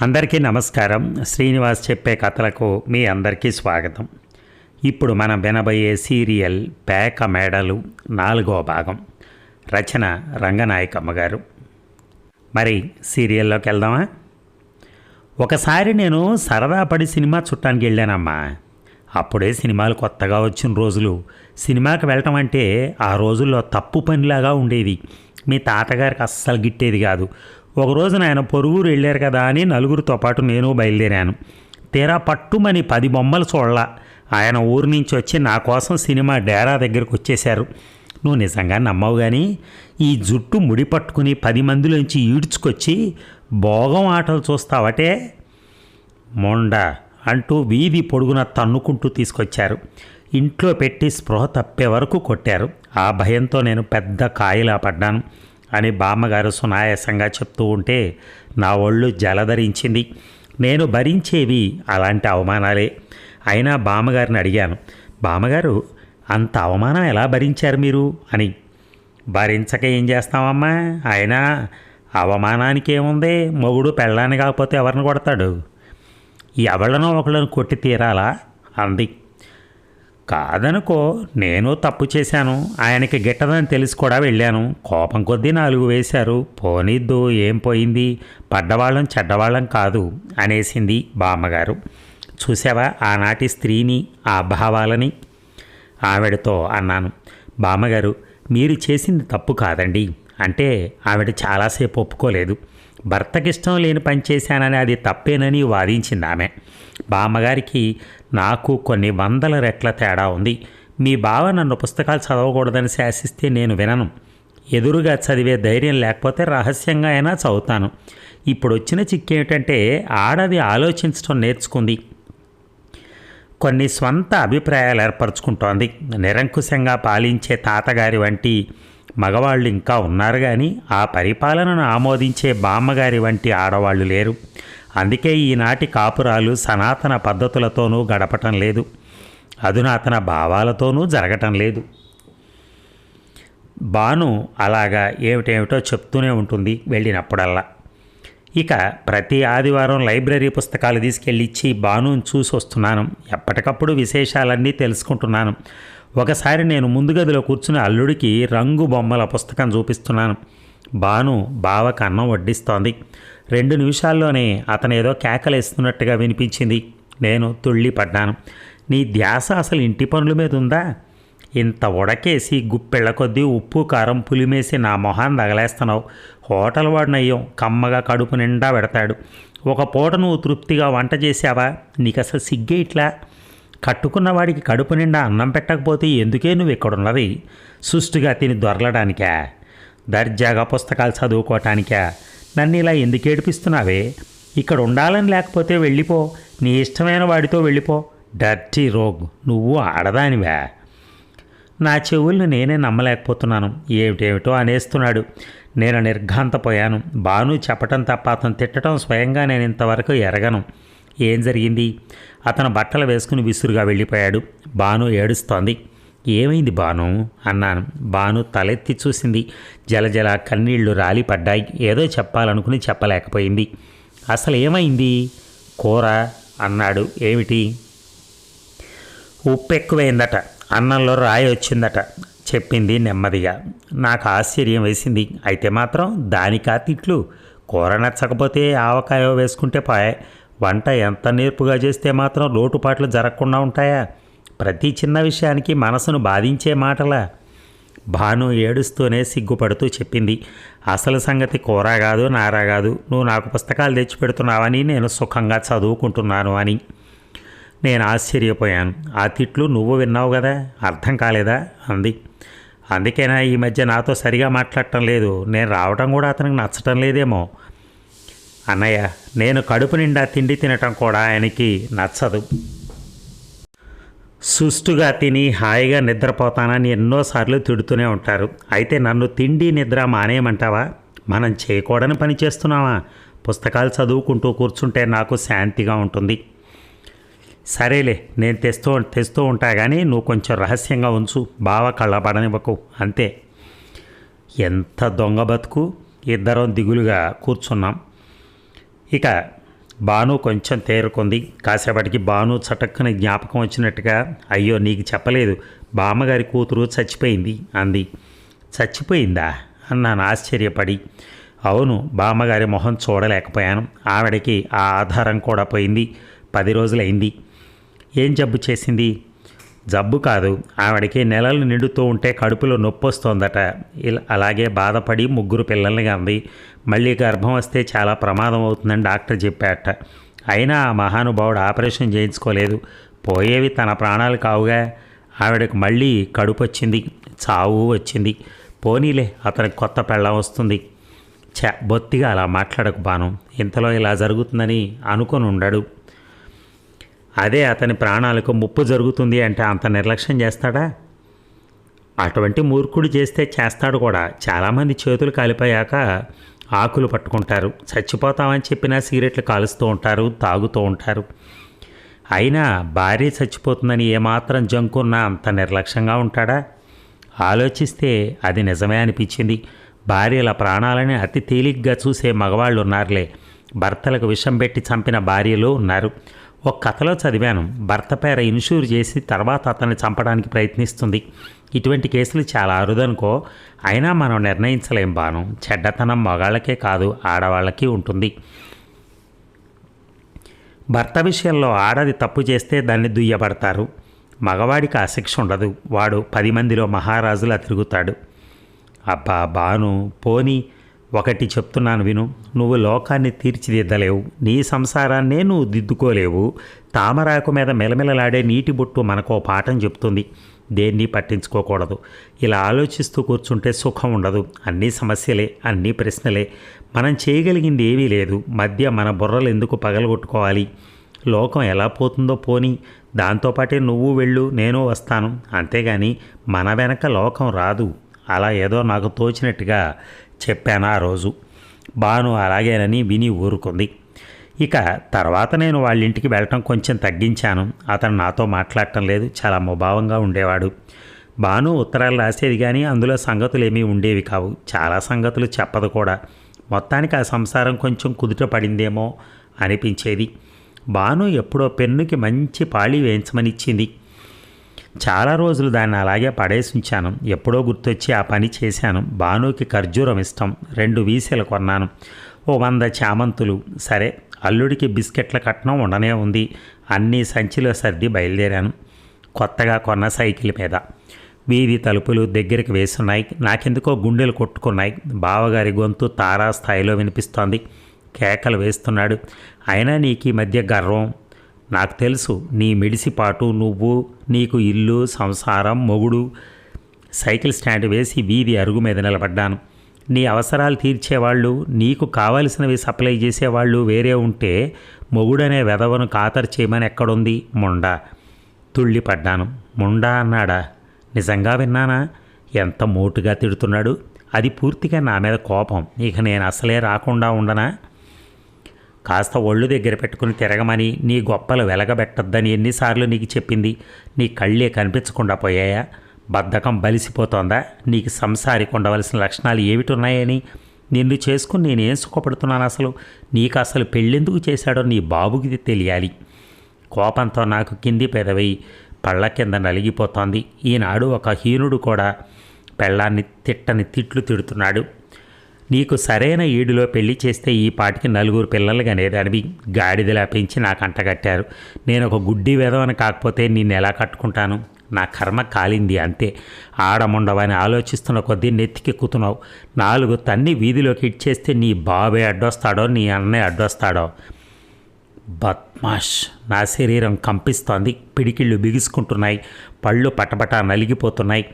అందరికీ నమస్కారం. శ్రీనివాస్ చెప్పే కథలకు మీ అందరికీ స్వాగతం. ఇప్పుడు మనం వినబోయే సీరియల్ పేక మేడలు నాలుగో భాగం. రచన రంగనాయకమ్మ గారు మరి సీరియల్లోకి వెళ్దామా? ఒకసారి నేను సరదా పడి సినిమా చుట్టానికి వెళ్ళానమ్మా. అప్పుడే సినిమాలు కొత్తగా వచ్చిన రోజులు. సినిమాకి వెళ్ళటం అంటే ఆ రోజుల్లో తప్పు పనిలాగా ఉండేది. మీ తాతగారికి అస్సలు గిట్టేది కాదు. ఒక రోజున ఆయన పొరుగురు వెళ్ళారు కదా అని నలుగురితో పాటు నేను బయలుదేరాను. తీరా పట్టుమని పది బొమ్మలు చూడాల. ఆయన ఊరి నుంచి వచ్చి నా కోసం సినిమా డేరా దగ్గరకు వచ్చేశారు. నువ్వు నిజంగా నమ్మవు కానీ ఈ జుట్టు ముడి పట్టుకుని పది మందిలోంచి ఈడ్చుకొచ్చి భోగం ఆటలు చూస్తావటే? మొండ అంటూ వీధి పొడుగున తన్నుకుంటూ తీసుకొచ్చారు. ఇంట్లో పెట్టి స్పృహ తప్పే వరకు కొట్టారు. ఆ భయంతో నేను పెద్ద కాయలా పడ్డాను. అని బామ్మగారు సునాయాసంగా చెప్తూ ఉంటే నా ఒళ్ళు జలధరించింది. నేను భరించేవి అలాంటి అవమానాలే. అయినా బామ్మగారిని అడిగాను బామ్మగారు అంత అవమానం ఎలా భరించారు మీరు? అని. భరించక ఏం చేస్తామమ్మా అయినా అవమానానికి ఏముంది మొగుడు పెళ్ళాన్ని కాకపోతే ఎవరిని కొడతాడు? ఎవళ్ళనో ఒకళ్ళని కొట్టి తీరాలా? అంది. కాదనుకో నేను తప్పు చేశాను. ఆయనకి గిట్టదని తెలిసి కూడా వెళ్ళాను. కోపం కొద్దీ నాలుగు వేశారు. పోనిద్దు ఏం పోయింది? పడ్డవాళ్ళం చెడ్డవాళ్ళం కాదు అనేసింది బామ్మగారు. చూసావా ఆనాటి స్త్రీని ఆ భావాలని? ఆవిడతో అన్నాను. బామ్మగారు మీరు చేసింది తప్పు కాదండి. అంటే ఆవిడ చాలాసేపు ఒప్పుకోలేదు. భర్తకిష్టం లేని పని చేశానని అది తప్పేనని వాదించింది ఆమె. బామ్మగారికి నాకు కొన్ని వందల రెట్ల తేడా ఉంది. మీ బావ నన్ను పుస్తకాలు చదవకూడదని శాసిస్తే నేను వినను. ఎదురుగా చదివే ధైర్యం లేకపోతే రహస్యంగా అయినా చదువుతాను. ఇప్పుడు వచ్చిన చిక్కేమిటంటే ఆడది ఆలోచించడం నేర్చుకుంది. కొన్ని స్వంత అభిప్రాయాలు ఏర్పరచుకుంటోంది. నిరంకుశంగా పాలించే తాతగారి వంటి మగవాళ్ళు ఇంకా ఉన్నారు కానీ ఆ పరిపాలనను ఆమోదించే బామ్మగారి వంటి ఆడవాళ్ళు లేరు. అందుకే ఈనాటి కాపురాలు సనాతన పద్ధతులతోనూ గడపటం లేదు. అధునాతన భావాలతోనూ జరగటం లేదు. బాను అలాగా ఏమిటేమిటో చెప్తూనే ఉంటుంది వెళ్ళినప్పుడల్లా. ఇక ప్రతి ఆదివారం లైబ్రరీ పుస్తకాలు తీసుకెళ్ళి ఇచ్చి బానుని చూసి వస్తున్నాను. ఎప్పటికప్పుడు విశేషాలన్నీ తెలుసుకుంటున్నాను. ఒకసారి నేను ముందు గదిలో కూర్చుని అల్లుడికి రంగు బొమ్మల పుస్తకం చూపిస్తున్నాను. బాను బావకు అన్నం వడ్డిస్తోంది. రెండు నిమిషాల్లోనే అతను ఏదో కేకలేస్తున్నట్టుగా వినిపించింది. నేను తుళ్ళి పడ్డాను నీ ధ్యాస అసలు ఇంటి పనుల మీద ఉందా? ఇంత ఉడకేసి గుప్పెళ్ళ కొద్దీ ఉప్పు కారం పులిమేసి నా మొహాన్ని తగలేస్తున్నావు. హోటల్ వాడినయ్యం కమ్మగా కడుపు నిండా పెడతాడు. ఒక పూట నువ్వు తృప్తిగా వంట చేసావా నీకు అసలు సిగ్గే ఇట్లా? కట్టుకున్న వాడికి కడుపు నిండా అన్నం పెట్టకపోతే ఎందుకే నువ్వు ఇక్కడున్నది? సుష్టిగా తిని దొరలడానికా? దర్జాగా పుస్తకాలు చదువుకోవటానికా నన్ను ఇలా ఎందుకు ఏడిపిస్తున్నావే? ఇక్కడ ఉండాలని లేకపోతే వెళ్ళిపో. నీ ఇష్టమైన వాడితో వెళ్ళిపో. Dirty rogue. నువ్వు ఆడదానివా. నా చెవుల్ని నేనే నమ్మలేకపోతున్నాను. ఏమిటేమిటో అనేస్తున్నాడు. నేను నిర్ఘాంతపోయాను. బాను చెప్పటం తప్ప అతను తిట్టడం స్వయంగా నేను ఇంతవరకు ఎరగను. ఏం జరిగింది? అతను బట్టలు వేసుకుని విసురుగా వెళ్ళిపోయాడు. బాను ఏడుస్తోంది. ఏమైంది బాను అన్నాను. బాను తలెత్తి చూసింది. జలజల కన్నీళ్ళు రాలి పడ్డాయి ఏదో చెప్పాలనుకుని చెప్పలేకపోయింది. అసలు ఏమైంది కూర? అన్నాడు. ఏమిటి? ఉప్పు ఎక్కువైందట అన్నంలో రాయి వచ్చిందట చెప్పింది నెమ్మదిగా. నాకు ఆశ్చర్యం వేసింది. అయితే మాత్రం దానికా తిట్లు? కూర నచ్చకపోతే ఆవకాయ వేసుకుంటే పాయే. వంట ఎంత నేర్పుగా చేస్తే మాత్రం లోటుపాట్లు జరగకుండా ఉంటాయా? ప్రతి చిన్న విషయానికి మనసును బాధించే మాటల? భాను ఏడుస్తూనే సిగ్గుపడుతూ చెప్పింది. అసలు సంగతి కూర కాదు నారా కాదు. నువ్వు నాకు పుస్తకాలు తెచ్చి పెడుతున్నావని నేను సుఖంగా చదువుకుంటున్నాను అని. నేను ఆశ్చర్యపోయాను. ఆ తిట్లు నువ్వు విన్నావు కదా? అర్థం కాలేదా? అంది. అందుకేనా ఈ మధ్య నాతో సరిగా మాట్లాడటం లేదు. నేను రావటం కూడా అతనికి నచ్చటం లేదేమో. అన్నయ్య నేను కడుపు నిండా తిండి తినటం కూడా ఆయనకి నచ్చదు. సుష్టుగా తిని హాయిగా నిద్రపోతానని ఎన్నోసార్లు తిడుతూనే ఉంటారు. అయితే నన్ను తిండి నిద్ర మానేయమంటావా? మనం చేయకూడని పని చేస్తున్నావా? పుస్తకాలు చదువుకుంటూ కూర్చుంటే నాకు శాంతిగా ఉంటుంది. సరేలే నేను తెస్తూ తెస్తూ ఉంటా కానీ నువ్వు కొంచెం రహస్యంగా ఉంచు. బావ కళ్ళబడనివ్వకు. అంతే. ఎంత దొంగ బతుకు? ఇద్దరం దిగులుగా కూర్చున్నాం. ఇక బాను కొంచెం తేరుకుంది. కాసేపటికి బాను చటక్కున జ్ఞాపకం వచ్చినట్టుగా అయ్యో నీకు చెప్పలేదు. బామ్మగారి కూతురు చచ్చిపోయింది అంది. చచ్చిపోయిందా? అన్నాను ఆశ్చర్యపడి. అవును బామ్మగారి మొహం చూడలేకపోయాను. ఆవిడకి ఆ ఆధారం కూడా పోయింది. పది రోజులైంది. ఏం జబ్బు చేసింది? జబ్బు కాదు. ఆవిడకి నెలలు నిండుతూ ఉంటే కడుపులో నొప్పి వస్తోందట అలాగే బాధపడి ముగ్గురు పిల్లల్ని అంది మళ్ళీ గర్భం వస్తే చాలా ప్రమాదం అవుతుందని డాక్టర్ చెప్పాట అయినా ఆ మహానుభావుడు ఆపరేషన్ చేయించుకోలేదు. పోయేవి తన ప్రాణాలు కావుగా. ఆవిడకు మళ్ళీ కడుపు వచ్చింది చావు వచ్చింది. పోనీలే అతనికి కొత్త పెళ్ళం వస్తుంది. చ బొత్తిగా అలా మాట్లాడకు బాను. ఇంతలో ఇలా జరుగుతుందని అనుకొని ఉండడు అదే అతని ప్రాణాలకు ముప్పు జరుగుతుంది అంటే అంత నిర్లక్ష్యం చేస్తాడా? అటువంటి మూర్ఖుడు చేస్తే చేస్తాడు కూడా. చాలామంది చేతులు కాలిపోయాక ఆకులు పట్టుకుంటారు. చచ్చిపోతామని చెప్పినా సిగరెట్లు కాలుస్తూ ఉంటారు తాగుతూ ఉంటారు. అయినా భార్య చచ్చిపోతుందని ఏమాత్రం జంకున్నా అంత నిర్లక్ష్యంగా ఉంటాడా? ఆలోచిస్తే అది నిజమే అనిపించింది. భార్యల ప్రాణాలని అతి తేలిగ్గా చూసే మగవాళ్ళు ఉన్నారులే. భర్తలకు విషం పెట్టి చంపిన భార్యలు ఉన్నారు. ఒక కథలో చదివాను. భర్త పేర ఇన్సూర్ చేసి తర్వాత అతన్ని చంపడానికి ప్రయత్నిస్తుంది. ఇటువంటి కేసులు చాలా అరుదనుకో అయినా మనం నిర్ణయించలేం బాను. చెడ్డతనం మగాళ్ళకే కాదు ఆడవాళ్ళకి ఉంటుంది. భర్త విషయంలో ఆడది తప్పు చేస్తే దాన్ని దుయ్యబడతారు. మగవాడికి ఆ శిక్ష ఉండదు. వాడు పది మందిలో మహారాజులా తిరుగుతాడు. అబ్బా బాను పోని ఒకటి చెప్తున్నాను విను. నువ్వు లోకాన్ని తీర్చిదిద్దలేవు. నీ సంసారాన్నే నువ్వు దిద్దుకోలేవు. తామరాకు మీద మెలమెలలాడే నీటి బొట్టు మనకో పాఠం చెప్తుంది. దేన్ని పట్టించుకోకూడదు. ఇలా ఆలోచిస్తూ కూర్చుంటే సుఖం ఉండదు. అన్నీ సమస్యలే అన్నీ ప్రశ్నలే. మనం చేయగలిగింది ఏమీ లేదు. మధ్య మన బుర్రలు ఎందుకు పగలగొట్టుకోవాలి? లోకం ఎలా పోతుందో పోని. దాంతోపాటే నువ్వు వెళ్ళు నేను వస్తాను. అంతేగాని మన వెనక లోకం రాదు. అలా ఏదో నాకు తోచినట్టుగా చెప్పాను ఆ రోజు. బాను అలాగేనని విని ఊరుకుంది. ఇక తర్వాత నేను వాళ్ళ ఇంటికి వెళ్ళటం కొంచెం తగ్గించాను. అతను నాతో మాట్లాడటం లేదు. చాలా ముభావంగా ఉండేవాడు. బాను ఉత్తరాలు రాసేది కానీ అందులో సంగతులు ఏమీ ఉండేవి కావు. చాలా సంగతులు చెప్పదు కూడా. మొత్తానికి ఆ సంసారం కొంచెం కుదుట పడిందేమో అనిపించేది. బాను ఎప్పుడో పెన్నుకి మంచి పాళి వేయించమని ఇచ్చింది. చాలా రోజులు దాన్ని అలాగే పడేసి ఉంచాను ఎప్పుడో గుర్తొచ్చి ఆ పని చేశాను. బానుకి ఖర్జూరం ఇష్టం. రెండు వీసెలు కొన్నాను. ఓ వంద చామంతులు. సరే అల్లుడికి బిస్కెట్ల కట్నం ఉండనే ఉంది. అన్నీ సంచిలో సర్ది బయలుదేరాను. కొత్తగా కొన్న సైకిల్ మీద. వీధి తలుపులు దగ్గరికి వేసున్నాయి. నాకెందుకో గుండెలు కొట్టుకున్నాయి. బావగారి గొంతు తారా స్థాయిలో వినిపిస్తోంది. కేకలు వేస్తున్నాడు. అయినా నీకు ఈ మధ్య గర్వం నాకు తెలుసు నీ మెడిసిపాటు నువ్వు నీకు ఇల్లు సంసారం మొగుడు. సైకిల్ స్టాండ్ వేసి వీధి అరుగు మీద నిలబడ్డాను. నీ అవసరాలు తీర్చేవాళ్ళు నీకు కావలసినవి సప్లై చేసేవాళ్ళు వేరే ఉంటే మొగుడనే వెధవను ఖాతరు చేయమని ఎక్కడుంది? ముండా. తుళ్ళిపడ్డాను ముండా అన్నాడా. నిజంగా విన్నానా? ఎంత మోటుగా తిడుతున్నాడు. అది పూర్తిగా నా మీద కోపం. ఇక నేను అసలే రాకుండా ఉండనా? కాస్త ఒళ్ళు దగ్గర పెట్టుకుని తిరగమని నీ గొప్పలు వెలగబెట్టద్దని ఎన్నిసార్లు నీకు చెప్పింది. నీ కళ్ళే కనిపించకుండా పోయాయా? బద్ధకం బలిసిపోతోందా? నీకు సంసారికి ఉండవలసిన లక్షణాలు ఏమిటున్నాయని? నిన్ను చేసుకుని నేనేం సుఖపడుతున్నాను అసలు? నీకు అసలు పెళ్ళెందుకు చేశాడో నీ బాబుకి తెలియాలి. కోపంతో నాకు కింది పెదవి పళ్ళ కింద నలిగిపోతోంది. ఈనాడు ఒక హీనుడు కూడా పెళ్ళాన్ని తిట్టని తిట్లు తిడుతున్నాడు. నీకు సరైన ఈడులో పెళ్ళి చేస్తే ఈ పాటికి నలుగురు పిల్లలు కనేదానివి గాడిదలా పెంచి నాకు అంటగట్టారు. నేను ఒక గుడ్డి వేదవని కాకపోతే నిన్ను ఎలా కట్టుకుంటాను? నా కర్మ కాలింది అంతే. ఆడముండవని ఆలోచిస్తున్న కొద్దీ నెత్తికెక్కుతున్నావు నాలుగు తన్ని వీధిలోకి ఇచ్చేస్తే నీ బాబే అడ్డొస్తాడో నీ అన్నయ్య అడ్డొస్తాడో? బద్మాష్! నా శరీరం కంపిస్తోంది. పిడికిళ్ళు బిగుసుకుంటున్నాయి. పళ్ళు పటపట నలిగిపోతున్నాయి.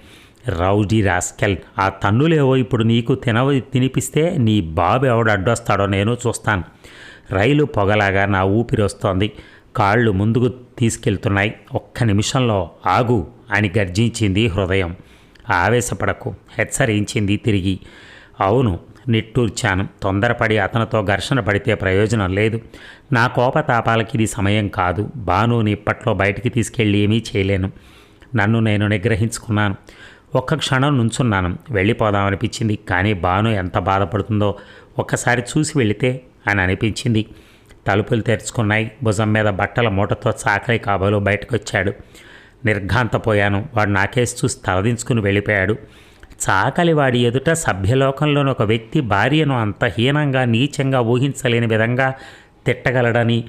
రౌడీ రాస్కెల్ ఆ తన్నులేవో ఇప్పుడు నీకు తినవ తినిపిస్తే నీ బాబు ఎవడు అడ్డొస్తాడో నేను చూస్తాను. రైలు పొగలాగా నా ఊపిరి వస్తోంది. కాళ్ళు ముందుకు తీసుకెళ్తున్నాయి. ఒక్క నిమిషంలో ఆగు అని గర్జించింది హృదయం. ఆవేశపడకు. హెచ్చరించింది తిరిగి. అవును నిట్టూర్చాను. తొందరపడి అతనితో ఘర్షణ పడితే ప్రయోజనం లేదు. నా కోపతాపాలకి ఇది సమయం కాదు. బానుని ఇప్పట్లో బయటికి తీసుకెళ్ళి ఏమీ చేయలేను. నన్ను నేను నిగ్రహించుకున్నాను. ఒక్క క్షణం నుంచున్నాను. వెళ్ళిపోదామనిపించింది. కానీ బాను ఎంత బాధపడుతుందో ఒక్కసారి చూసి వెళితే అని అనిపించింది. తలుపులు తెరుచుకున్నాయి. భుజం మీద బట్టల మూటతో చాకలి కాబోలు బయటకు వచ్చాడు నిర్ఘాంతపోయాను. వాడు నాకేసి చూసి తలదించుకుని వెళ్ళిపోయాడు. చాకలి వాడి ఎదుట సభ్యలోకంలోని ఒక వ్యక్తి భార్యను అంత హీనంగా నీచంగా ఊహించలేని విధంగా తిట్టగలడని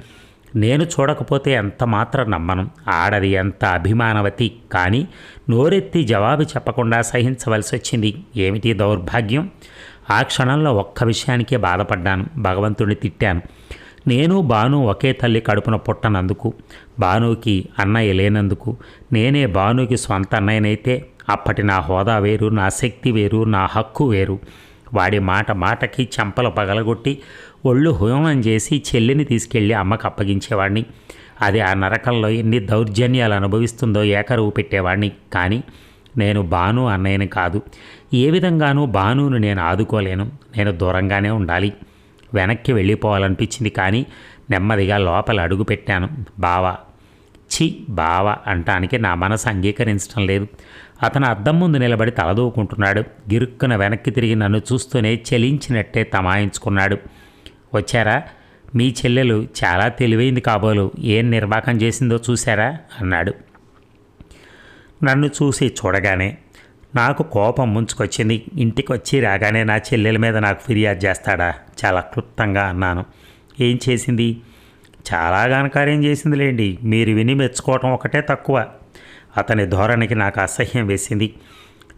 నేను చూడకపోతే ఎంత మాత్రం నమ్మను. ఆడది ఎంత అభిమానవతి. కానీ నోరెత్తి జవాబు చెప్పకుండా సహించవలసి వచ్చింది. ఏమిటి దౌర్భాగ్యం? ఆ క్షణంలో ఒక్క విషయానికే బాధపడ్డాను. భగవంతుడిని తిట్టాను. నేను బాను ఒకే తల్లి కడుపున పుట్టనందుకు బానుకి అన్నయ్య లేనందుకు నేనే బానుకి సొంత అన్నయ్యనైతే అప్పటి నా హోదా వేరు నా శక్తి వేరు నా హక్కు వేరు. వాడి మాట మాటకి చెంపలు పగలగొట్టి ఒళ్ళు హోమం చేసి చెల్లిని తీసుకెళ్ళి అమ్మకు అప్పగించేవాడిని అది ఆ నరకంలో ఎన్ని దౌర్జన్యాలు అనుభవిస్తుందో ఏకరువు పెట్టేవాడిని కానీ నేను బాను అన్నయ్యని కాదు. ఏ విధంగానూ బానును నేను ఆదుకోలేను. నేను దూరంగానే ఉండాలి. వెనక్కి వెళ్ళిపోవాలనిపించింది కానీ నెమ్మదిగా లోపల అడుగు పెట్టాను. బావా. చి బావ అంటానికి నా మనసు అంగీకరించడం లేదు. అతను అద్దం ముందు నిలబడి తలదూకుంటున్నాడు. గిరుక్కున వెనక్కి తిరిగి నన్ను చూస్తూనే చలించినట్టే తమాయించుకున్నాడు. వచ్చారా? మీ చెల్లెలు చాలా తెలివైంది కాబోలు. ఏం నిర్వాకం చేసిందో చూశారా? అన్నాడు. నన్ను చూసి చూడగానే నాకు కోపం ముంచుకొచ్చింది. ఇంటికి వచ్చి రాగానే నా చెల్లెల మీద నాకు ఫిర్యాదు చేస్తాడా? చాలా క్లుప్తంగా అన్నాను. ఏం చేసింది? చాలా ఘనకార్యం చేసిందిలేండి. మీరు విని మెచ్చుకోవటం ఒకటే తక్కువ. అతని ధోరణికి నాకు అసహ్యం వేసింది.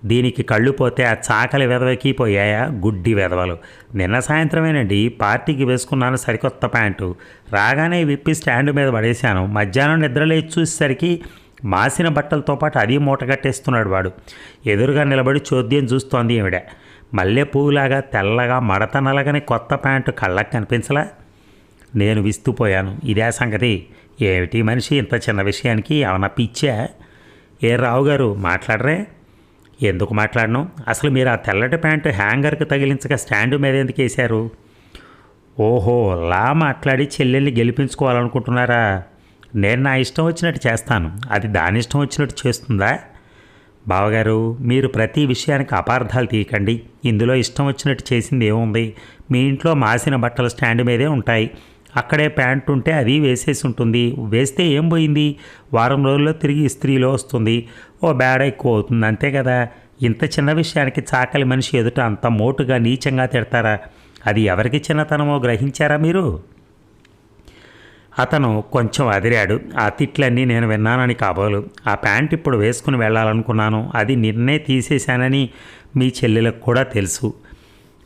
దీనికి కళ్ళు పోతే ఆ చాకలి వెదవకి పోయాయా గుడ్డి వెదవలు. నిన్న సాయంత్రమేనండి పార్టీకి వేసుకున్నాను సరికొత్త ప్యాంటు. రాగానే విప్పి స్టాండ్ మీద పడేశాను. మధ్యాహ్నం నిద్రలేచి చూసేసరికి మాసిన బట్టలతో పాటు అది మూట కట్టేస్తున్నాడు వాడు. ఎదురుగా నిలబడి చోద్యం చూస్తోంది ఈవిడ. మల్లె పువ్వులాగా తెల్లగా మడత నలగని కొత్త ప్యాంటు కళ్ళకు కనిపించలా? నేను విస్తుపోయాను. ఇదే సంగతి. ఏమిటి మనిషి ఇంత చిన్న విషయానికి ఏమన్నా పిచ్చా? ఏ రావు గారు మాట్లాడరే? ఎందుకు మాట్లాడను? అసలు మీరు ఆ తెల్లటి ప్యాంటు హ్యాంగర్కి తగిలించక స్టాండు మీద ఎందుకు వేశారు? ఓహో లా మాట్లాడి చెల్లెల్ని గెలిపించుకోవాలనుకుంటున్నారా? నేను నా ఇష్టం వచ్చినట్టు చేస్తాను. అది దాని ఇష్టం వచ్చినట్టు చేస్తుందా? బావగారు మీరు ప్రతి విషయానికి అపార్థాలు తీయకండి. ఇందులో ఇష్టం వచ్చినట్టు చేసింది ఏముంది? మీ ఇంట్లో మాసిన బట్టల స్టాండ్ మీదే ఉంటాయి. అక్కడే ప్యాంట్ ఉంటే అది వేసేసి ఉంటుంది. వేస్తే ఏం పోయింది? వారం రోజుల్లో తిరిగి ఇస్త్రీలో వస్తుంది. ఓ బేడ ఎక్కువ అవుతుంది. అంతే కదా? ఇంత చిన్న విషయానికి చాకలి మనిషి ఎదుట అంత మోటుగా నీచంగా తిడతారా? అది ఎవరికి చిన్నతనమో గ్రహించారా మీరు? అతను కొంచెం అదిరాడు. ఆ తిట్లన్నీ నేను విన్నానని కాబోలు. ఆ ప్యాంట్ ఇప్పుడు వేసుకుని వెళ్ళాలనుకున్నాను. అది నిన్నే తీసేశానని మీ చెల్లెలకు కూడా తెలుసు.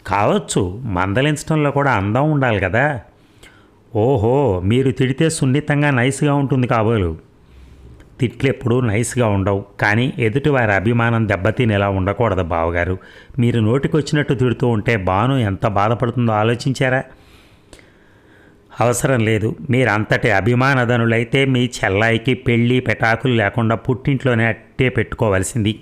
కావచ్చు మందలించడంలో కూడా అందం ఉండాలి కదా? ఓహో మీరు తిడితే సున్నితంగా నైస్గా ఉంటుంది కాబోలు. తిట్లెప్పుడూ నైస్గా ఉండవు. కానీ ఎదుటి వారి అభిమానం దెబ్బతినేలా ఉండకూడదు బావగారు. మీరు నోటికొచ్చినట్టు తిడుతూ ఉంటే బాను ఎంత బాధపడుతుందో ఆలోచించారా? అవసరం లేదు. మీరంతటి అభిమానధనులైతే మీ చెల్లాయికి పెళ్ళి పెటాకులు లేకుండా పుట్టింట్లోనే అట్టే పెట్టుకోవలసింది.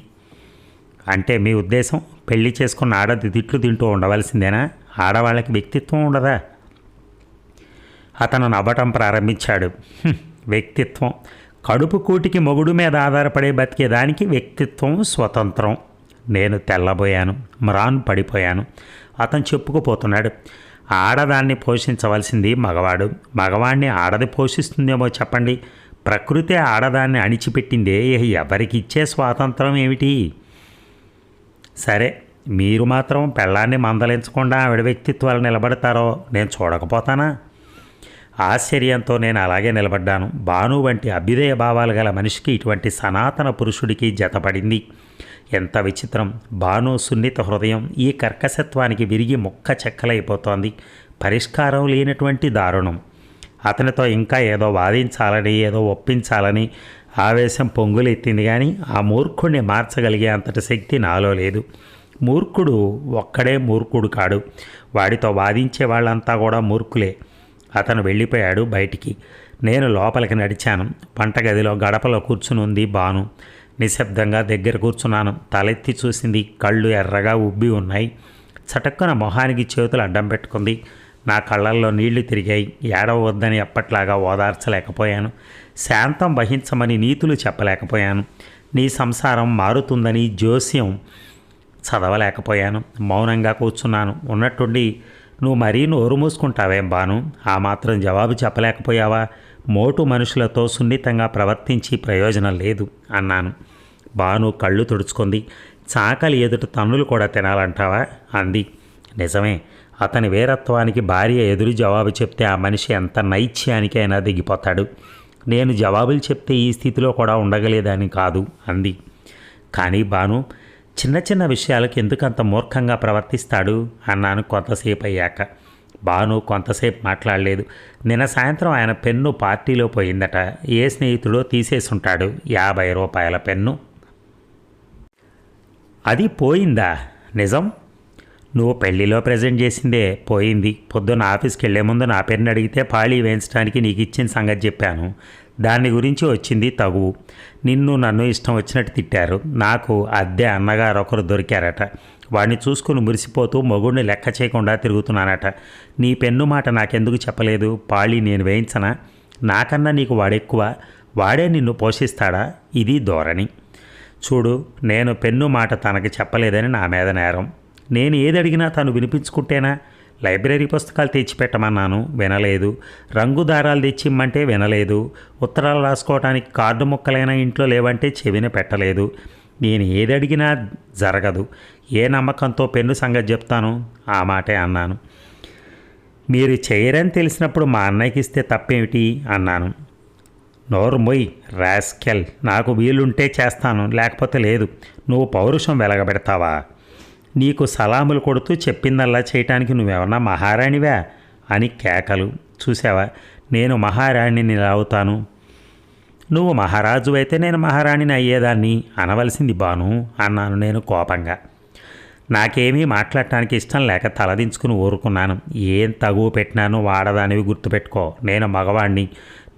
అంటే మీ ఉద్దేశం? పెళ్ళి చేసుకున్న ఆడది తిట్లు తింటూ ఉండవలసిందేనా? ఆడవాళ్ళకి వ్యక్తిత్వం ఉండదా? అతను నవ్వటం ప్రారంభించాడు. వ్యక్తిత్వం. కడుపు కూటికి మొగుడు మీద ఆధారపడే బతికేదానికి వ్యక్తిత్వం స్వతంత్రం. నేను తెల్లబోయాను మ్రాన్ పడిపోయాను. అతను చెప్పుకుపోతున్నాడు ఆడదాన్ని పోషించవలసింది మగవాడు. మగవాణ్ణి ఆడది పోషిస్తుందేమో చెప్పండి. ప్రకృతి ఆడదాన్ని అణిచిపెట్టిందే ఎవరికి ఇచ్చే స్వాతంత్రం ఏమిటి? సరే మీరు మాత్రం పెళ్ళాన్ని మందలించకుండా ఆవిడ వ్యక్తిత్వాలు నిలబడతారో నేను చూడకపోతానా? ఆశ్చర్యంతో నేను అలాగే నిలబడ్డాను. భాను వంటి అభ్యుదయ భావాలు గల మనిషికి ఇటువంటి సనాతన పురుషుడికి జతపడింది. ఎంత విచిత్రం. భాను సున్నిత హృదయం ఈ కర్కశత్వానికి విరిగి ముక్క చెక్కలైపోతోంది. పరిష్కారం లేనటువంటి దారుణం. అతనితో ఇంకా ఏదో వాదించాలని ఏదో ఒప్పించాలని ఆవేశం పొంగులెత్తింది కానీ ఆ మూర్ఖుడిని మార్చగలిగే అంతటి శక్తి నాలో లేదు. మూర్ఖుడు ఒక్కడే మూర్ఖుడు కాడు. వాడితో వాదించే వాళ్ళంతా కూడా మూర్ఖులే. అతను వెళ్ళిపోయాడు బయటికి. నేను లోపలికి నడిచాను. వంటగదిలో గడపలో కూర్చుని ఉంది బాను నిశ్శబ్దంగా దగ్గర కూర్చున్నాను. తలెత్తి చూసింది కళ్ళు ఎర్రగా ఉబ్బి ఉన్నాయి. చటక్కున మొహానికి చేతులు అడ్డం పెట్టుకుంది. నా కళ్ళల్లో నీళ్ళు తిరిగాయి. ఏడవద్దని ఎప్పట్లాగా ఓదార్చలేకపోయాను. శాంతం వహించమని నీతులు చెప్పలేకపోయాను. నీ సంసారం మారుతుందని జోస్యం చదవలేకపోయాను. మౌనంగా కూర్చున్నాను. ఉన్నట్టుండి నువ్వు మరీ నోరు మూసుకుంటావేం బాను? ఆ మాత్రం జవాబు చెప్పలేకపోయావా? మోటు మనుషులతో సున్నితంగా ప్రవర్తించి ప్రయోజనం లేదు అన్నాను. బాను కళ్ళు తుడుచుకుంది. చాకలి ఎదుట తన్నులు కూడా తినాలంటావా? అంది. నిజమే. అతని వీరత్వానికి భార్య ఎదురు జవాబు చెప్తే ఆ మనిషి ఎంత నైత్యానికైనా దిగిపోతాడు. నేను జవాబులు చెప్తే ఈ స్థితిలో కూడా ఉండగలేదని కాదు అంది. కానీ బాను చిన్న చిన్న విషయాలకు ఎందుకు అంత మూర్ఖంగా ప్రవర్తిస్తాడు అన్నాను కొంతసేపు అయ్యాక బాను కొంతసేపు మాట్లాడలేదు. నిన్న సాయంత్రం ఆయన పెన్ను పార్టీలో పోయిందట. ఏ స్నేహితుడో తీసేసుంటాడు యాభై రూపాయల పెన్ను. అది పోయిందా? నిజం? నువ్వు పెళ్ళిలో ప్రజెంట్ చేసిందే పోయింది. పొద్దున్న ఆఫీస్కి వెళ్ళే ముందు నా పెన్ను అడిగితే పాళీ వేయించడానికి నీకు ఇచ్చిన సంగతి చెప్పాను. దాని గురించి వచ్చింది తగువు. నిన్ను నన్ను ఇష్టం వచ్చినట్టు తిట్టారు. నాకు అద్దె అన్నగారు ఒకరు దొరికారట. వాడిని చూసుకుని మురిసిపోతూ మొగుడిని లెక్క చేయకుండా తిరుగుతున్నానట. నీ పెన్ను మాట నాకెందుకు చెప్పలేదు? పాళీ నేను వేయించనా? నాకన్నా నీకు వాడెక్కువ? వాడే నిన్ను పోషిస్తాడా? ఇది ధోరణి. చూడు నేను పెన్ను మాట తనకి చెప్పలేదని నా మీద నేరం. నేను ఏది అడిగినా తను వినిపించుకుంటేనా? లైబ్రరీ పుస్తకాలు తెచ్చిపెట్టమన్నాను వినలేదు. రంగు దారాలు తెచ్చిమ్మంటే వినలేదు. ఉత్తరాలు రాసుకోవడానికి కార్డు ముక్కలైనా ఇంట్లో లేవంటే చెవిన పెట్టలేదు. నేను ఏది అడిగినా జరగదు. ఏ నమ్మకంతో పెన్ను సంగతి చెప్తాను? ఆ మాటే అన్నాను. మీరు చేయరని తెలిసినప్పుడు మా అన్నయ్యకి ఇస్తే తప్పేమిటి? అన్నాను. నోరు మొయ్ రాస్కెల్. నాకు వీలుంటే చేస్తాను లేకపోతే లేదు. నువ్వు పౌరుషం వెలగబెడతావా? నీకు సలాములు కొడుతూ చెప్పిందల్లా చేయటానికి నువ్వేమన్నా మహారాణివా? అని కేకలు. చూసావా నేను మహారాణిని అవుతాను నువ్వు మహారాజు అయితే నేను మహారాణిని అయ్యేదాన్ని అనవలసింది బాను అన్నాను నేను కోపంగా. నాకేమీ మాట్లాడటానికి ఇష్టం లేక తలదించుకుని ఊరుకున్నాను. ఏం తగువ పెట్టినాను వాడదానివి గుర్తుపెట్టుకో. నేను మగవాణ్ణి.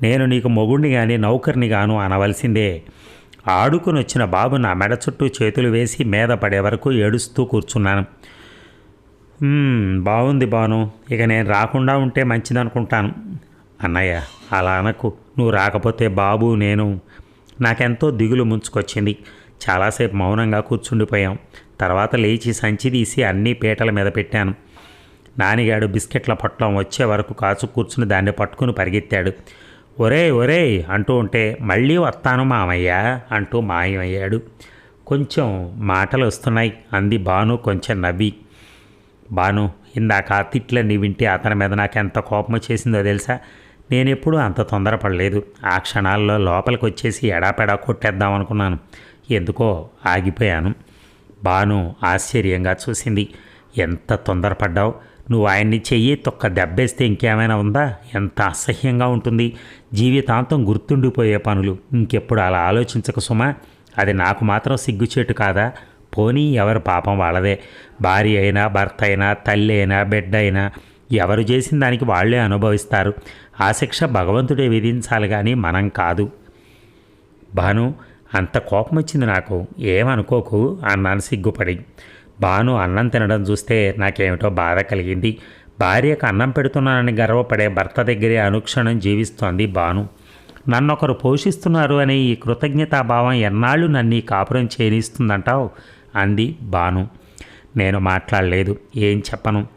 నేను నీకు మొగుణ్ణి కానీ నౌకర్ని గాను అనవలసిందే. ఆడుకుని వచ్చిన బాబు నా మెడ చుట్టూ చేతులు వేసి మీద పడే వరకు ఏడుస్తూ కూర్చున్నాను. బాగుంది బాను. ఇక నేను రాకుండా ఉంటే మంచిదనుకుంటాను. అన్నయ్య అలా అనకు. నువ్వు రాకపోతే బాబు నేను. నాకెంతో దిగులు ముంచుకొచ్చింది. చాలాసేపు మౌనంగా కూర్చుండిపోయాం. తర్వాత లేచి సంచి తీసి అన్ని పీటల మీద పెట్టాను. నానిగాడు బిస్కెట్ల పొట్లం వచ్చే వరకు కాచు కూర్చుని దాన్ని పట్టుకుని పరిగెత్తాడు. ఒరే ఒరే అంటూ ఉంటే మళ్ళీ వస్తాను మామయ్య అంటూ మాయమయ్యాడు. కొంచెం మాటలు వస్తున్నాయి అంది బాను కొంచెం నవ్వి. బాను ఇందాక ఆ తిట్లన్నీ వింటే అతని మీద నాకు ఎంత కోపం వచ్చేసిందో తెలుసా? నేను ఎప్పుడూ అంత తొందరపడలేదు. ఆ క్షణాల్లో లోపలికి వచ్చేసి ఎడాపెడా కొట్టేద్దాం అనుకున్నాను. ఎందుకో ఆగిపోయాను. బాను ఆశ్చర్యంగా చూసింది ఎంత తొందరపడ్డావు? నువ్వు ఆయన్ని చెయ్యి తొక్క దెబ్బేస్తే ఇంకేమైనా ఉందా? ఎంత అసహ్యంగా ఉంటుంది. జీవితాంతం గుర్తుండిపోయే పనులు. ఇంకెప్పుడు అలా ఆలోచించక సుమా. అది నాకు మాత్రం సిగ్గుచేటు కాదా? పోనీ ఎవరి పాపం వాళ్ళదే. భార్య అయినా భర్త అయినా తల్లి అయినా బిడ్డ అయినా ఎవరు చేసిన దానికి వాళ్ళే అనుభవిస్తారు. ఆ శిక్ష భగవంతుడే విధించాలి కానీ మనం కాదు. భాను అంత కోపం వచ్చింది నాకు. ఏమనుకోకు? అన్నాను సిగ్గుపడి. బాను అన్నం తినడం చూస్తే నాకేమిటో బాధ కలిగింది. భార్యకు అన్నం పెడుతున్నానని గర్వపడే భర్త దగ్గరే అనుక్షణం జీవిస్తోంది బాను నన్నొకరు పోషిస్తున్నారు అనే ఈ కృతజ్ఞతాభావం ఎన్నాళ్ళు నన్ను కాపురం చేయనిస్తుందంటావు అంది బాను నేను మాట్లాడలేదు ఏం చెప్పను.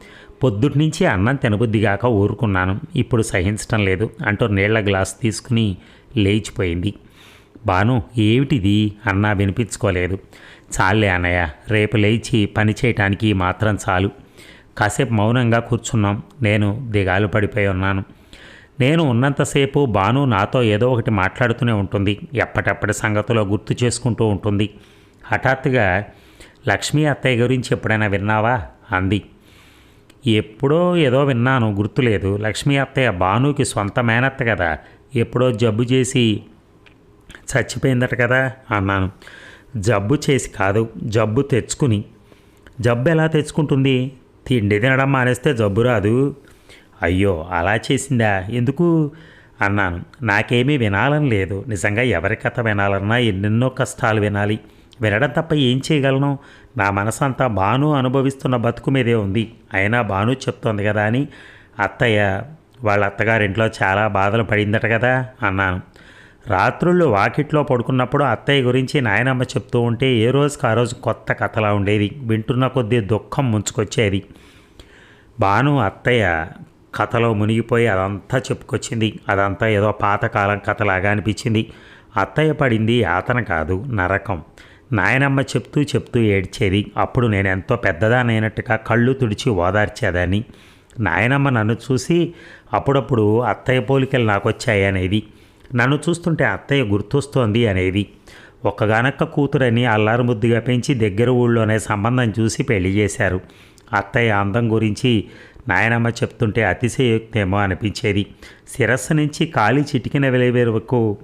పొద్దుటినుంచి అన్నం తినబుద్దిగాక ఊరుకున్నాను. ఇప్పుడు సహించటం లేదు అంటూ నీళ్ళ గ్లాస్ తీసుకుని లేచిపోయింది. బాను ఏమిటిది? అన్నా వినిపించుకోలేదు. చాలే అన్నయ్య రేపు లేచి పని చేయటానికి మాత్రం చాలు. కాసేపు మౌనంగా కూర్చున్నాం. నేను దిగాలు పడిపోయి ఉన్నాను. నేను ఉన్నంతసేపు బాను నాతో ఏదో ఒకటి మాట్లాడుతూనే ఉంటుంది. ఎప్పటప్పటి సంగతిలో గుర్తు చేసుకుంటూ ఉంటుంది. హఠాత్తుగా లక్ష్మీ అత్తయ్య గురించి ఎప్పుడైనా విన్నావా? అంది. ఎప్పుడో ఏదో విన్నాను గుర్తులేదు. లక్ష్మీ అత్తయ్య బానుకి సొంత మేనత్త కదా. ఎప్పుడో జబ్బు చేసి చచ్చిపోయిందట కదా అన్నాను. జబ్బు చేసి కాదు జబ్బు తెచ్చుకుని. జబ్బు ఎలా తెచ్చుకుంటుంది? తిండి తినడం మానేస్తే జబ్బు రాదు. అయ్యో అలా చేసిందా? ఎందుకు? అన్నాను. నాకేమీ వినాలని లేదు. నిజంగా ఎవరి కథ వినాలన్నా ఎన్నెన్నో కష్టాలు వినాలి. వినడం తప్ప ఏం చేయగలను? నా మనసంతా బాను అనుభవిస్తున్న బతుకు మీదే ఉంది. అయినా బాను చెప్తోంది కదా అని అత్తయ్య వాళ్ళ అత్తగారింట్లో చాలా బాధలు పడిందట కదా అన్నాను. రాత్రుళ్ళు వాకిట్లో పడుకున్నప్పుడు అత్తయ్య గురించి నాయనమ్మ చెప్తూ ఉంటే ఏ రోజుకి ఆ రోజు కొత్త కథలా ఉండేది. వింటున్న కొద్దీ దుఃఖం ముంచుకొచ్చేది. బాను అత్తయ్య కథలో మునిగిపోయి అదంతా చెప్పుకొచ్చింది. అదంతా ఏదో పాతకాలం కథలాగా అనిపించింది. అత్తయ్య పడింది ఆతన కాదు నరకం. నాయనమ్మ చెప్తూ చెప్తూ ఏడ్చేది. అప్పుడు నేను ఎంతో పెద్దదానైనట్టుగా కళ్ళు తుడిచి ఓదార్చేదాన్ని. నాయనమ్మ నన్ను చూసి అప్పుడప్పుడు అత్తయ్య పోలికలు నాకు వచ్చాయి అనేది నన్ను చూస్తుంటే అత్తయ్య గుర్తొస్తోంది అనేది. ఒక్కగానక్క కూతురని అల్లారు ముద్దుగా పెంచి దగ్గర ఊళ్ళోనే సంబంధం చూసి పెళ్ళి చేశారు. అత్తయ్య అందం గురించి నాయనమ్మ చెప్తుంటే అతిశయోక్తేమో అనిపించేది. శిరస్సు నుంచి కాలి చిటికిన వెలివేరుకు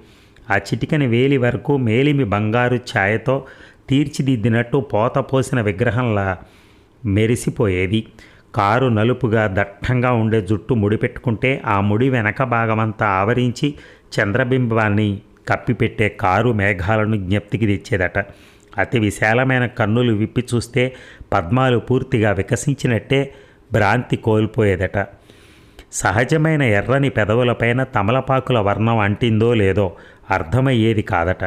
ఆ చిటికని వేలి వరకు మేలిమి బంగారు ఛాయతో తీర్చిదిద్దినట్టు పోత పోసిన విగ్రహంలా మెరిసిపోయేది. కారు నలుపుగా దట్టంగా ఉండే జుట్టు ముడిపెట్టుకుంటే ఆ ముడి వెనక భాగమంతా ఆవరించి చంద్రబింబాన్ని కప్పిపెట్టే కారు మేఘాలను జ్ఞప్తికి తెచ్చేదట. అతి విశాలమైన కన్నులు విప్పి చూస్తే పద్మాలు పూర్తిగా వికసించినట్టే భ్రాంతి కోల్పోయేదట. సహజమైన ఎర్రని పెదవులపైన తమలపాకుల వర్ణం అంటిందో లేదో అర్థమయ్యేది కాదట.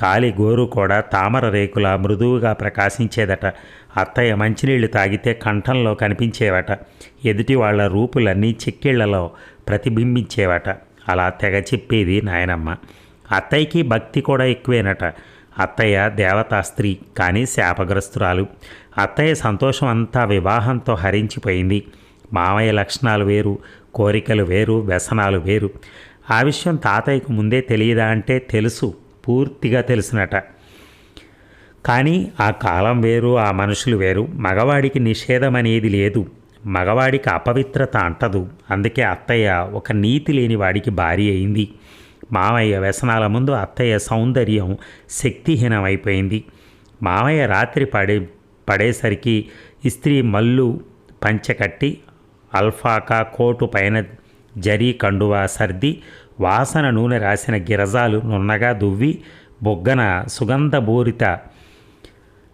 కాలి గోరు కూడా తామర రేకుల మృదువుగా ప్రకాశించేదట. అత్తయ్య మంచినీళ్ళు తాగితే కంఠంలో కనిపించేవట. ఎదుటి వాళ్ళ రూపులన్నీ చెక్కిళ్ళలో ప్రతిబింబించేవట. అలా తెగ చెప్పేది నాయనమ్మ. అత్తయ్యకి భక్తి కూడా ఎక్కువేనట. అత్తయ్య దేవతా స్త్రీ కానీ శాపగ్రస్తురాలు. అత్తయ్య సంతోషం అంతా వివాహంతో హరించిపోయింది. మామయ్య లక్షణాలు వేరు కోరికలు వేరు వ్యసనాలు వేరు. ఆ విషయం తాతయ్యకు ముందే తెలియదా అంటే తెలుసు పూర్తిగా తెలిసినట. కానీ ఆ కాలం వేరు ఆ మనుషులు వేరు. మగవాడికి నిషేధం అనేది లేదు. మగవాడికి అపవిత్రత అంటదు. అందుకే అత్తయ్య ఒక నీతి లేని వాడికి భారీ అయింది. మామయ్య వ్యసనాల ముందు అత్తయ్య సౌందర్యం శక్తిహీనమైపోయింది. మామయ్య రాత్రి పడే పడేసరికి ఇస్త్రీ మల్లు పంచకట్టి అల్ఫాకా కోటు పైన జరీ కండువా సర్ది వాసన నూనె రాసిన గిరజాలు నున్నగా దువ్వి బొగ్గన సుగంధభూరిత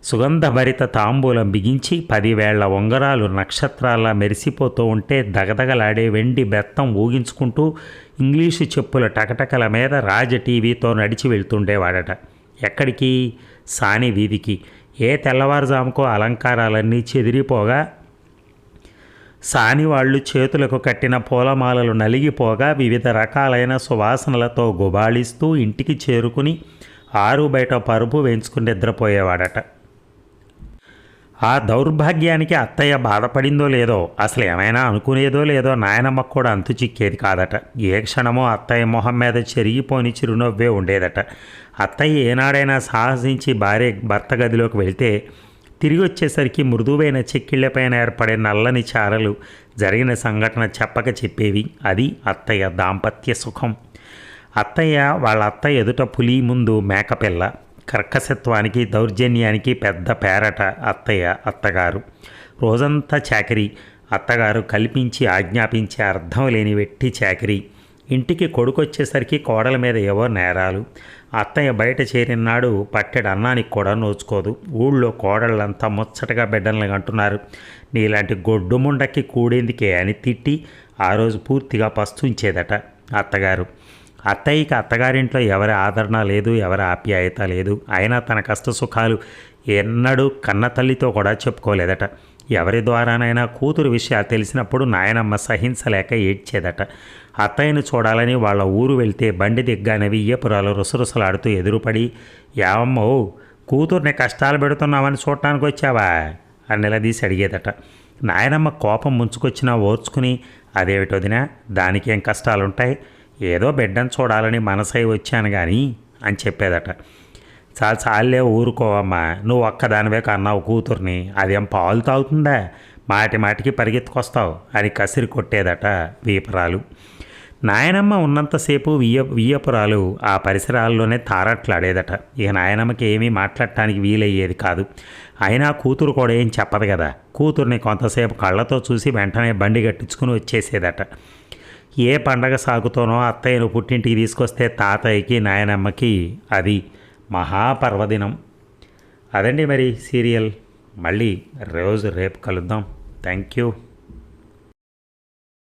సుగంధభరిత తాంబూలం బిగించి పదివేళ్ళ ఉంగరాలు నక్షత్రాల్లా మెరిసిపోతూ ఉంటే దగదగలాడే వెండి బెత్తం ఊగించుకుంటూ ఇంగ్లీషు చెప్పుల టకటకల మీద రాజ టీవీతో నడిచి వెళ్తుండేవాడట. ఎక్కడికి? సాని వీధికి. ఏ తెల్లవారుజాముకో అలంకారాలన్నీ చెదిరిపోగా సాని వాళ్ళు చేతులకు కట్టిన పూలమాలలు నలిగిపోగా వివిధ రకాలైన సువాసనలతో గుబాళిస్తూ ఇంటికి చేరుకుని ఆరు బయట పరుపు వేయించుకుని నిద్రపోయేవాడట. ఆ దౌర్భాగ్యానికి అత్తయ్య బాధపడిందో లేదో అసలు ఏమైనా అనుకునేదో లేదో నాయనమ్మకు కూడా అంతు చిక్కేది కాదట. ఏ క్షణమో అత్తయ్య మొహం మీద చెరిగిపోని చిరునవ్వే ఉండేదట. అత్తయ్య ఏనాడైనా సాహసించి భార్య భర్త గదిలోకి వెళ్తే తిరిగి వచ్చేసరికి మృదువైన చెక్కిళ్ళపైన ఏర్పడే నల్లని చారలు జరిగిన సంఘటన చెప్పక చెప్పేవి. అది అత్తయ్య దాంపత్య సుఖం. అత్తయ్య వాళ్ళ అత్త ఎదుట పులి ముందు మేకపిల్ల. కర్కశత్వానికి దౌర్జన్యానికి పెద్ద పేరట అత్తయ్య అత్తగారు. రోజంతా చాకరీ. అత్తగారు కల్పించి ఆజ్ఞాపించే అర్థం లేని వెట్టి చాకరీ. ఇంటికి కొడుకొచ్చేసరికి కోడల మీద ఎవో నేరాలు? అత్తయ్య బయట చేరినాడు పట్టెడు అన్నానికి కూడా నోచుకోదు. ఊళ్ళో కోడళ్ళంతా ముచ్చటగా బిడ్డలను అంటున్నారు. నీలాంటి గొడ్డు ముండకి కూడేందుకే అని తిట్టి ఆ రోజు పూర్తిగా పస్తుంచేదట అత్తగారు. అత్తయ్యకి అత్తగారింట్లో ఎవరి ఆదరణ లేదు ఎవరి ఆప్యాయత లేదు. అయినా తన కష్ట సుఖాలు ఎన్నడూ కన్న తల్లితో కూడా చెప్పుకోలేదట. ఎవరి ద్వారానైనా కూతురు విషయాలు తెలిసినప్పుడు నాయనమ్మ సహించలేక ఏడ్చేదట. అత్తయ్యను చూడాలని వాళ్ళ ఊరు వెళ్తే బండి దిగ్గానే వియ్యపురాలు రుసరుసలాడుతూ ఎదురుపడి యావమ్మో కూతుర్ని కష్టాలు పెడుతున్నామని చూడటానికి వచ్చావా? అని నిలదీసి అడిగేదట. నాయనమ్మ కోపం ముంచుకొచ్చినా ఓర్చుకుని అదేమిటొదినా దానికేం కష్టాలుంటాయి? ఏదో బిడ్డను చూడాలని మనసై వచ్చాను కానీ అని చెప్పేదట. చాలా చాలే ఊరుకోవమ్మా నువ్వు ఒక్కదానివే కన్నావు కూతుర్ని అదేం పాలు తాగుతుందా? మాటి మాటికి పరిగెత్తుకొస్తావు అని కసిరి కొట్టేదట వీపరాలు. నాయనమ్మ ఉన్నంతసేపు వియ్య వియ్యపురాలు ఆ పరిసరాల్లోనే తారట్లాడేదట. ఇక నాయనమ్మకి ఏమీ మాట్లాడటానికి వీలయ్యేది కాదు. అయినా కూతురు కూడా ఏం చెప్పదు కదా. కూతుర్ని కొంతసేపు కళ్ళతో చూసి వెంటనే బండి కట్టించుకుని వచ్చేసేదట. ఏ పండగ సాగుతోనో అత్తయ్యను పుట్టింటికి తీసుకొస్తే తాతయ్యకి నాయనమ్మకి అది మహాపర్వదినం. అదండి మరి సీరియల్. మళ్ళీ రోజు రేపు కలుద్దాం. Thank you.